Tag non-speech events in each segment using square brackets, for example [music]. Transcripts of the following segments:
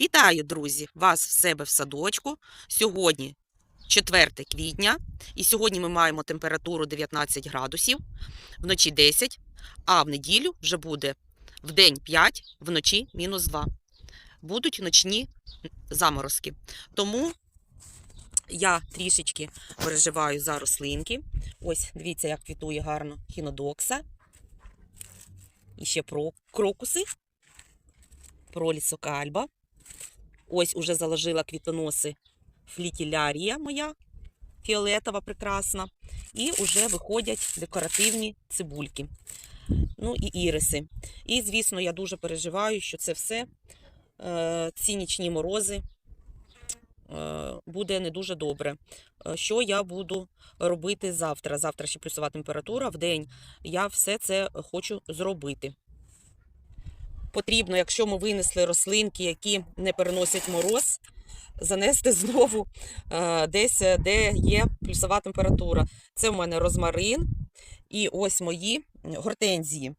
Вітаю, друзі! Вас в себе в садочку. Сьогодні 4 квітня, і сьогодні ми маємо температуру 19 градусів, вночі 10, а в неділю вже буде в день 5, вночі мінус 2. Будуть ночні заморозки. Тому я трішечки переживаю за рослинки. Ось, дивіться, як квітує гарно хінодокса. І ще про крокуси, пролісокальба. Ось уже заложила квітоноси флітілярія моя, фіолетова прекрасна. І вже виходять декоративні цибульки. Ну і іриси. І, звісно, я дуже переживаю, що це все, е, ці нічні морози, е, буде не дуже добре. Е, Що я буду робити завтра? Завтра ще плюсова температура. В день я все це хочу зробити потрібно, якщо ми винесли рослинки, які не переносять мороз, занести знову е, десь, е, де є плюсова температура. Це в мене розмарин і ось мої гортензії,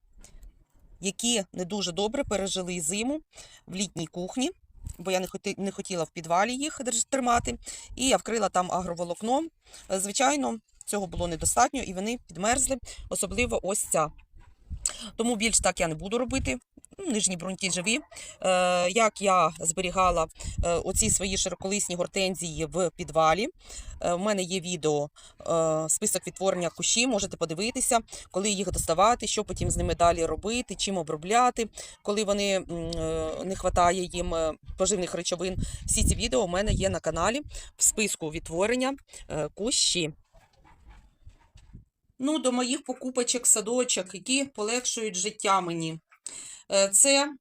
які не дуже добре пережили зиму в літній кухні. Бо я не хотіла в підвалі їх тримати, і я вкрила там агроволокном. Е, Звичайно, цього було недостатньо, і вони підмерзли, особливо ось ця. Тому більш так я не буду робити. Ну, Нижні бруньки живі. Е, як я зберігала е, оці свої широколисні гортензії в підвалі. Е, в мене є відео, список відтворення кущів, можете подивитися, коли їх доставати, що потім з ними далі робити, чим обробляти, коли вони не вистачає їм поживних речовин. Всі ці відео у мене є на каналі в списку відтворення кущі. Ну, до моїх покупочок садочок, які полегшують життя мені. Е, Це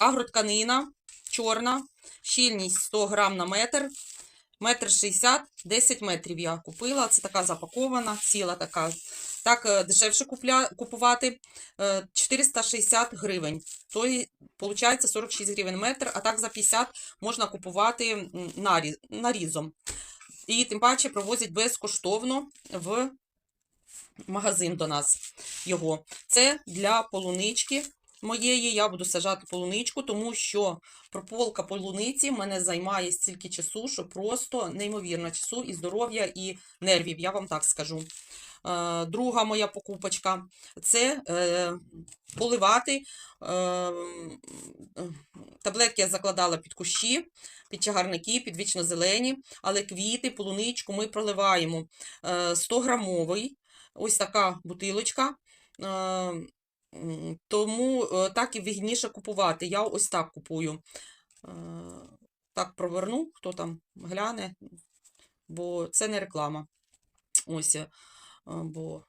агротканина чорна, щільність 100 грам на метр, метр 60, 10 метрів я купила. Це така запакована, ціла така. Так е, дешевше купля, купувати е, 460 гривень. То виходить 46 гривень метр, а так за 50 можна купувати наріз, нарізом. І тим паче провозять безкоштовно в магазин до нас його. Це для полунички моєї. Я буду сажати полуничку, тому що прополка полуниці мене займає стільки часу, що просто неймовірно часу і здоров'я, і нервів, я вам так скажу. Е, Друга моя покупочка це е, поливати. Е, таблетки я закладала під кущі, під чагарники, під вічно-зелені, але квіти, полуничку ми проливаємо. Е, 100 грамовий, ось така бутилочка. Е, Тому е, так і вигідніше купувати. Я ось так купую. Е, Так проверну, хто там гляне, бо це не реклама. Ось, бо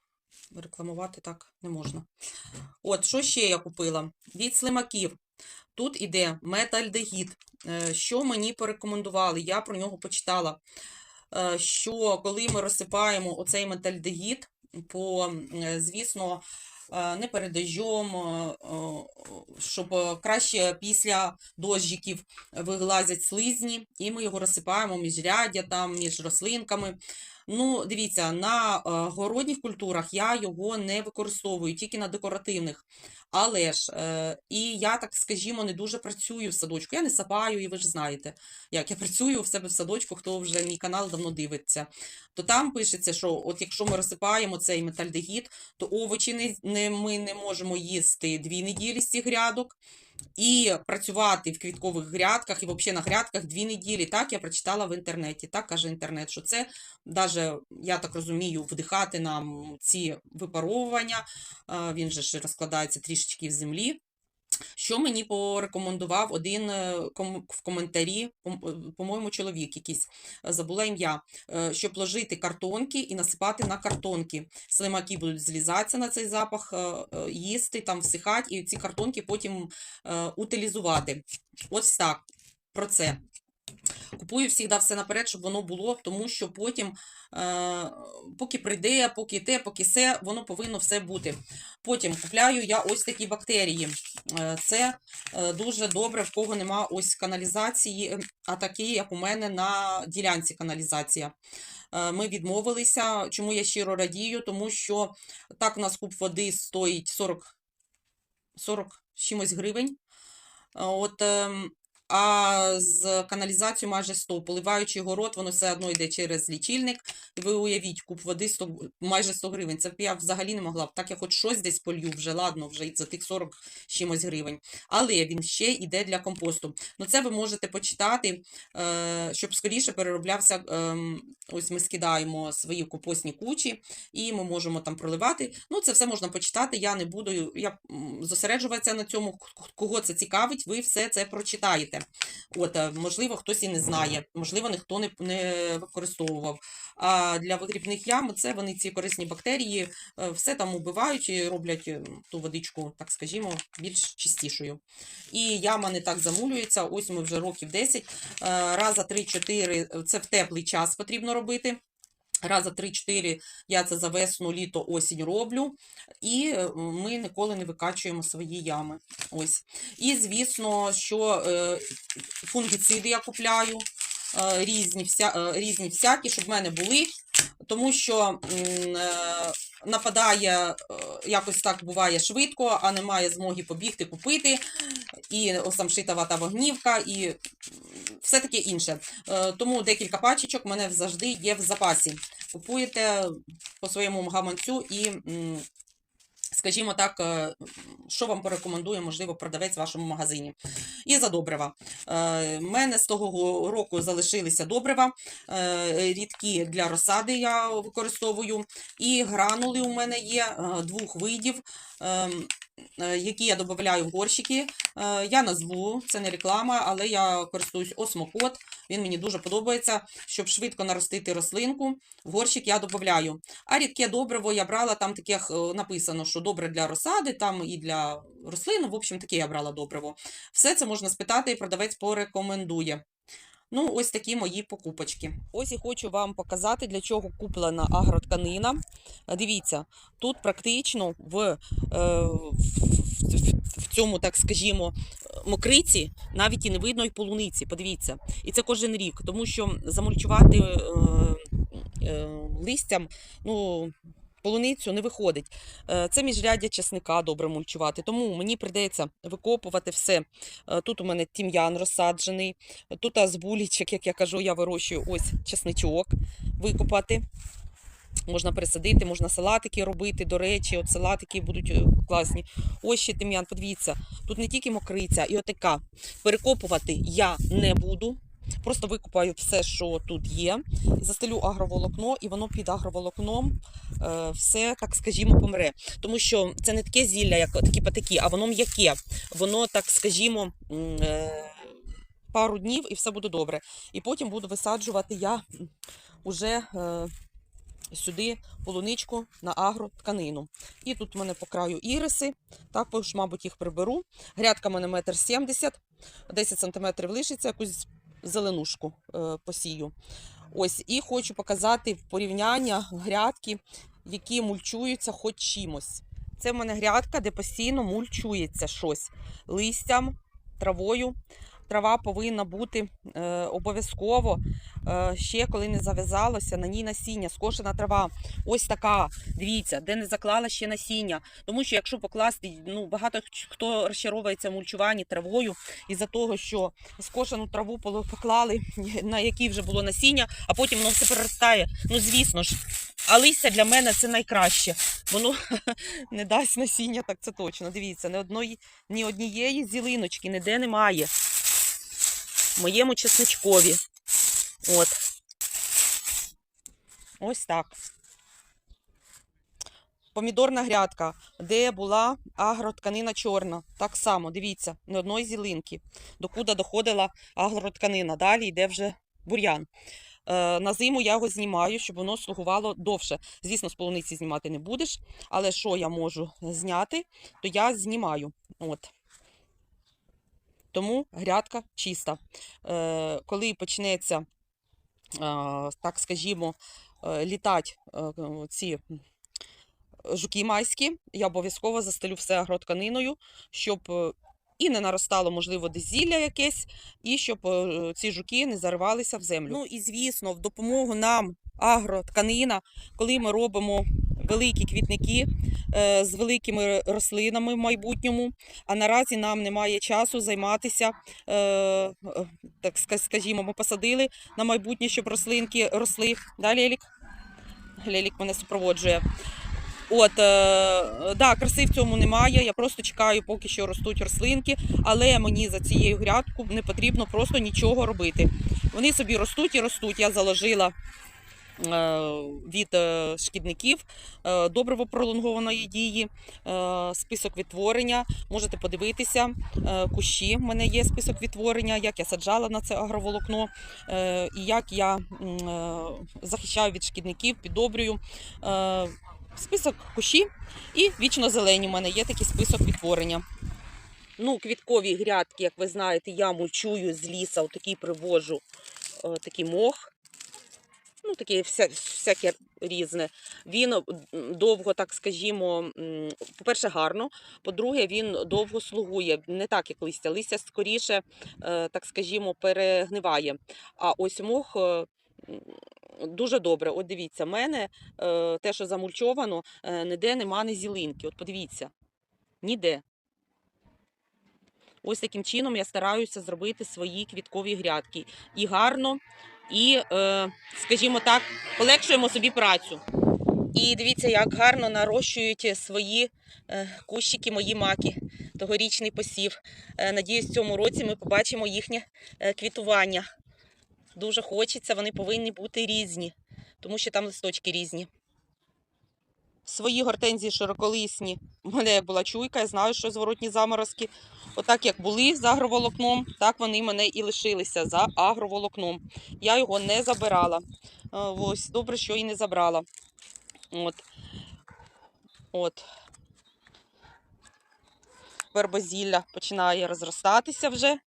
рекламувати так не можна. От, що ще я купила? Від слимаків. Тут іде метальдегід. Що мені порекомендували? Я про нього почитала. Що коли ми розсипаємо оцей метальдегід, по, е, звісно, е, не перед дощом, е, щоб краще після дощиків вилазять слизні, і ми його розсипаємо міжряддя, там, між рослинками. Ну, дивіться, на е, городніх культурах я його не використовую, тільки на декоративних. Але ж, е, і я, так скажімо, не дуже працюю в садочку. Я не сапаю, і ви ж знаєте, як я працюю в себе в садочку, хто вже мій канал давно дивиться. То там пишеться, що от якщо ми розсипаємо цей метальдегід, то овочі не, не, ми не можемо їсти дві неділі з цих грядок. І працювати в квіткових грядках і взагалі на грядках дві неділі. Так я прочитала в інтернеті. Так каже інтернет, що це навіть, я так розумію, вдихати нам ці випаровування. Він же ж розкладається трішечки в землі. Що мені порекомендував один е, в коментарі, е, по-моєму, чоловік якийсь, е, забула ім'я, щоб ложити картонки і насипати на картонки. Слимаки будуть злізатися на цей запах, їсти, там всихати, і ці картонки потім утилізувати. Ось так. Про це. Купую завжди все наперед, щоб воно було, тому що потім, е, поки прийде, поки те, поки се, воно повинно все бути. Потім купляю я ось такі бактерії. Е, Це е, дуже добре, в кого нема ось каналізації, а такі, як у мене на ділянці каналізація. Ми відмовилися. Чому я щиро радію? Тому що так у нас куб води стоїть 40, 40 чимось гривень. От, ем, а з каналізацією майже 100. Поливаючи город, воно все одно йде через лічильник. Ви уявіть, куб води 100, майже 100 гривень. Це я взагалі не могла. Так я хоч щось десь полью, вже ладно, вже за тих 40 чимось гривень. Але він ще йде для компосту. Ну це ви можете почитати, е, щоб скоріше перероблявся. ем, Ось ми скидаємо свої компостні кучі, і ми можемо там проливати. Ну, це все можна почитати. Я не буду я зосереджуватися на цьому. Кого це цікавить, ви все це прочитаєте. От, е, можливо, хтось і не знає, можливо, ніхто не, не використовував. А для вигрібних ям це вони ці корисні бактерії, е, все там убивають і роблять е, ту водичку, так скажімо, більш чистішою. І яма не так замулюється. Ось ми вже років 10. е, Раза 3-4 це в теплий час потрібно робити. Раза 3-4 я це за весну, літо, осінь роблю. І е, ми ніколи не викачуємо свої ями. Ось. І, звісно, що е, фунгіциди я купляю. е, Різні, вся, різні всякі, щоб в мене були, тому що нападає, е, якось так буває швидко, а немає змоги побігти, купити, і шита вата вогнівка, і все таке інше. Е, Тому декілька пачечок в мене завжди є в запасі. Купуєте по своєму гаманцю і, скажімо так, е, що вам порекомендує, можливо, продавець в вашому магазині. І за добрива. Е, мене з того року залишилися добрива, е, рідкі для розсади я використовую. І гранули у мене є е, двох видів, ем, які я додаю в горщики. Е, Я назву, це не реклама, але я користуюсь осмокот. Він мені дуже подобається. Щоб швидко наростити рослинку, в горщик я додаю. А рідке добриво я брала, там таке е, написано, що добре для розсади, там і для рослин. В общем, таке я брала добриво. Все це можна спитати, і продавець порекомендує. Ну, ось такі мої покупочки. Ось і хочу вам показати, для чого куплена агротканина. Дивіться, тут практично в, е, в- в цьому, так скажімо, мокриці навіть і не видно і полуниці. Подивіться. І це кожен рік, тому що замульчувати е, е, листям, ну. Полуницю не виходить. Е, Це міжряддя чесника добре мульчувати. Тому мені прийдеться викопувати все. Е, Тут у мене тім'ян розсаджений, тут а, з булічок, як я кажу, я вирощую ось чесничок викопати. Можна пересадити, можна салатики робити. До речі, от салатики будуть е, класні. Ось ще тим'ян, подивіться, тут не тільки мокриця, і отака. Перекопувати я не буду. Просто викопаю все, що тут є, застелю агроволокно, і воно під агроволокном е, все, так скажімо, помре. Тому що це не таке зілля, як такі патаки, а воно м'яке. Воно, так скажімо, е, пару днів і все буде добре. І потім буду висаджувати я уже е, сюди полуничку на агротканину. І тут у мене по краю іриси, також, мабуть, їх приберу. Грядка в мене метр сімдесят, 10 сантиметрів лишиться, якусь зеленушку е, посію. Ось, і хочу показати порівняння грядки, які мульчуються хоч чимось. Це в мене грядка, де постійно мульчується щось листям, травою. Трава повинна бути е, обов'язково е, ще коли не зав'язалося, на ній насіння, скошена трава. Ось така, дивіться, де не заклала ще насіння. Тому що якщо покласти, ну багато хто розчаровується в мульчуванні травою із-за того, що скошену траву поклали, [laughs] на якій вже було насіння, а потім воно все переростає. Ну, звісно ж, а листя для мене це найкраще. Воно [laughs] не дасть насіння, так це точно. Дивіться, ні одної, ні однієї зілиночки ніде немає. Моєму чесничкові. От. Ось так. Помідорна грядка, де була агротканина чорна. Так само, дивіться, ні одної зілинки. Докуди доходила агротканина. Далі йде вже бур'ян. Е, на зиму я його знімаю, щоб воно слугувало довше. Звісно, з полуниці знімати не будеш, але що я можу зняти, то я знімаю. От. Тому грядка чиста. Е, коли почнеться, так скажімо, е, літати е, ці жуки майські, я обов'язково застелю все агротканиною, щоб і не наростало, можливо, десь зілля якесь, і щоб ці жуки не заривалися в землю. Ну і звісно, в допомогу нам агротканина, коли ми робимо великі квітники е, з великими рослинами в майбутньому. А наразі нам немає часу займатися, е, так скажімо, ми посадили на майбутнє, щоб рослинки росли. Да, Лелік? Лелік мене супроводжує. От, е, да, краси в цьому немає. Я просто чекаю, поки що ростуть рослинки, але мені за цією грядку не потрібно просто нічого робити. Вони собі ростуть і ростуть. Я заложила від е, шкідників е, добриво пролонгованої дії, е, список відтворення. Можете подивитися. е, Кущі в мене є список відтворення, як я саджала на це агроволокно, е, і як я е, захищаю від шкідників, піддобрюю. Е, Список кущі і вічно зелені. У мене є такий список відтворення. Ну, квіткові грядки, як ви знаєте, я мульчую з ліса, отакий привожу е, такий мох. Ну, таке вся, всяке різне. Він довго, так скажімо, по-перше, гарно. По-друге, він довго слугує. Не так, як листя. Листя скоріше, е, так скажімо, перегниває. А ось мох. е, Дуже добре. От дивіться, в мене е, те, що замульчовано, ніде нема ні зілинки. От подивіться, ніде. Ось таким чином я стараюся зробити свої квіткові грядки. І гарно, і, е, скажімо так, полегшуємо собі працю. І дивіться, як гарно нарощують свої е, кущики, мої маки, тогорічний посів. Е, надіюсь, в цьому році ми побачимо їхнє квітування. Дуже хочеться, вони повинні бути різні, тому що там листочки різні. Свої гортензії широколисні. У мене була чуйка, я знаю, що зворотні заморозки. Отак як були за агроволокном, так вони мене і лишилися за агроволокном. Я його не забирала. Е, Ось, добре, що і не забрала. От. От. Вербозілля починає розростатися вже.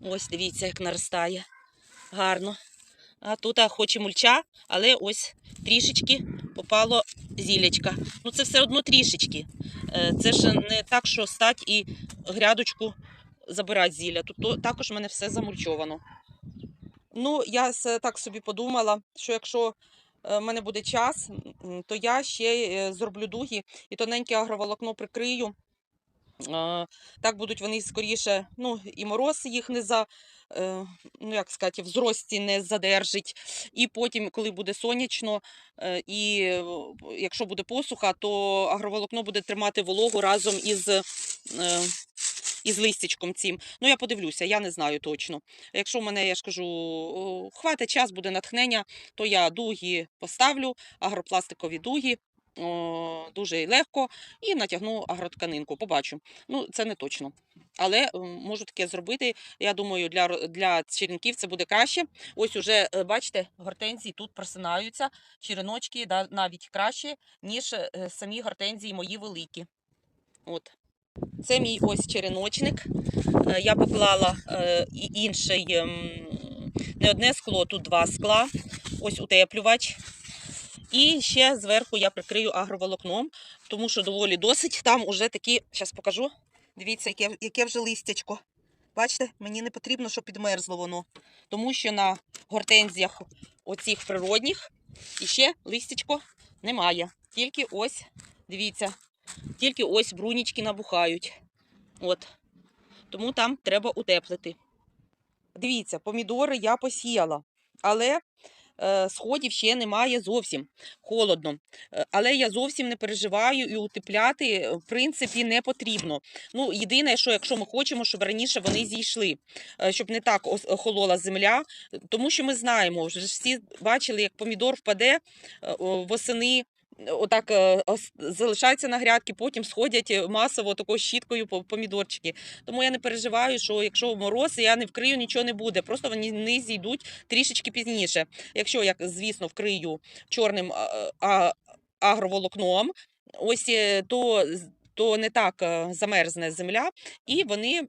Ось дивіться, як наростає. Гарно. А тут хоч і мульча, але ось трішечки попало зілячка. Ну це все одно трішечки. Е, Це ж не так, що стать і грядочку забирати зілля. Тут також в мене все замульчовано. Ну, я так собі подумала, що якщо е, в мене буде час, то я ще е, зроблю дуги і тоненьке агроволокно прикрию. Так будуть вони скоріше, ну, і мороз їх не за, е, ну, як сказати, в зрості не задержить. І потім, коли буде сонячно, е, і е, якщо буде посуха, то агроволокно буде тримати вологу разом із, із листячком цим. Ну, я подивлюся, я не знаю точно. Якщо в мене, я ж кажу, хватить час, буде натхнення, то я дуги поставлю, агропластикові дуги. О, дуже легко і натягну агротканинку. Побачу. Ну, це не точно. Але можу таке зробити. Я думаю, для, для черенків це буде краще. Ось уже, е, бачите, гортензії тут просинаються, череночки да, навіть краще, ніж е, самі гортензії мої великі. От. Це мій ось череночник. Е, Я поклала інший, ем, не одне скло, тут два скла. Ось утеплювач. І ще зверху я прикрию агроволокном, тому що доволі досить. Там уже такі, зараз покажу. Дивіться, яке, яке вже листячко. Бачите, мені не потрібно, щоб підмерзло воно. Тому що на гортензіях оцих природних іще листячко немає. Тільки ось, дивіться, тільки ось брунічки набухають. От. Тому там треба утеплити. Дивіться, помідори я посіяла, але сходів ще немає зовсім холодно. Е, Але я зовсім не переживаю і утепляти, е, в принципі, не потрібно. Ну, єдине, що якщо ми хочемо, щоб раніше вони зійшли, е, щоб не так охолола земля, е, тому що ми знаємо, вже всі бачили, як помідор впаде е, восени. Отак е, залишаються на грядки, потім сходять е, масово такою щіткою по- помідорчики. Тому я не переживаю, що якщо мороз, я не вкрию, нічого не буде. Просто вони не зійдуть трішечки пізніше. Якщо я, звісно, вкрию чорним агроволокном, ось е, то, то не так е, замерзне земля, і вони.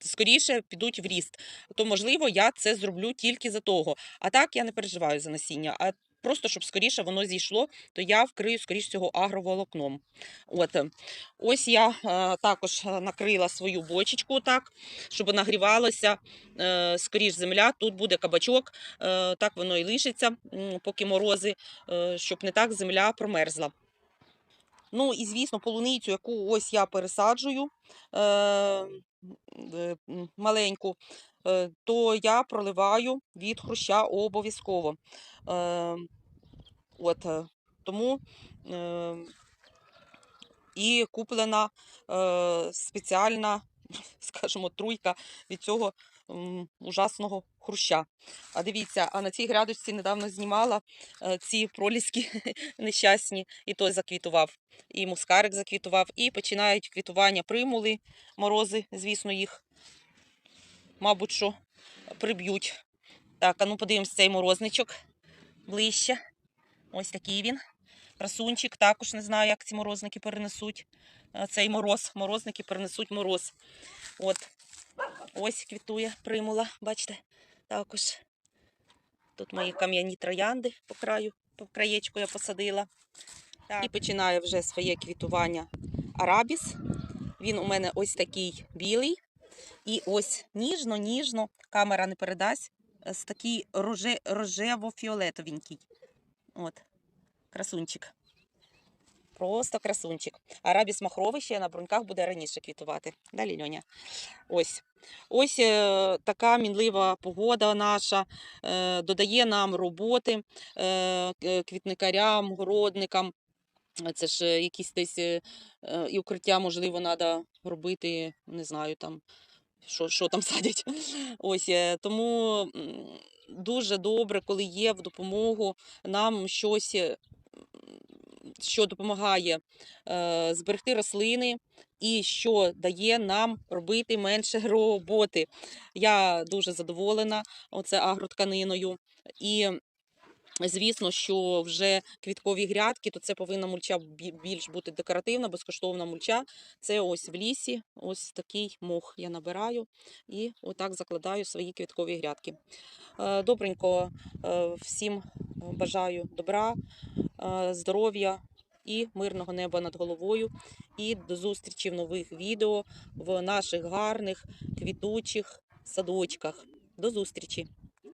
Скоріше підуть в ріст, то можливо я це зроблю тільки за того. А так я не переживаю за насіння. А просто щоб скоріше воно зійшло, то я вкрию, скоріш всього, агроволокном. От. е, Ось я е, також е, накрила свою бочечку так, щоб нагрівалося е, скоріш земля. Тут буде кабачок, е, так воно і лишиться, поки морози, е, щоб не так земля промерзла. Ну і, звісно, полуницю, яку ось я пересаджую е, е, маленьку, то я проливаю від хруща обов'язково. Е, от, е, тому е, і куплена е, спеціальна, [laughs] скажімо, труйка від цього ужасного хруща. А дивіться, а на цій грядочці недавно знімала е, ці проліски [laughs] нещасні, і той заквітував, і мускарик заквітував, і починають квітування примули, морози, звісно, їх, мабуть, що приб'ють. Так, а ну подивимось цей морозничок ближче. Ось такий він. Красунчик, також не знаю, як ці морозники перенесуть. е, Цей мороз, морозники перенесуть мороз. От. Ось квітує примула, бачите, також. Тут мої кам'яні троянди по краю, по краєчку я посадила. Так. І починає вже своє квітування арабіс. Він у мене ось такий білий. І ось ніжно-ніжно, камера не передасть, е, з такий роже, рожево-фіолетовенький. От, красунчик. Просто красунчик. Арабіс махровий ще на бруньках буде раніше квітувати. Далі Льоня. Ось. Ось е, така мінлива погода наша е, додає нам роботи е, квітникарям, городникам. Е, Це ж е, якісь десь е, і укриття, можливо, треба робити, не знаю там, що, що там [laughs] садять. Ось тому дуже добре, коли є в допомогу нам щось, що допомагає зберегти рослини і що дає нам робити менше [laughs] роботи. Я дуже задоволена оце агротканиною. І Звісно, що вже квіткові грядки, то це повинна мульча більш бути декоративна, безкоштовна мульча. Це ось в лісі, ось такий мох я набираю і отак закладаю свої квіткові грядки. Е, Добренько е, всім бажаю добра, е, здоров'я і мирного неба над головою. І до зустрічі в нових відео в наших гарних квітучих садочках. До зустрічі!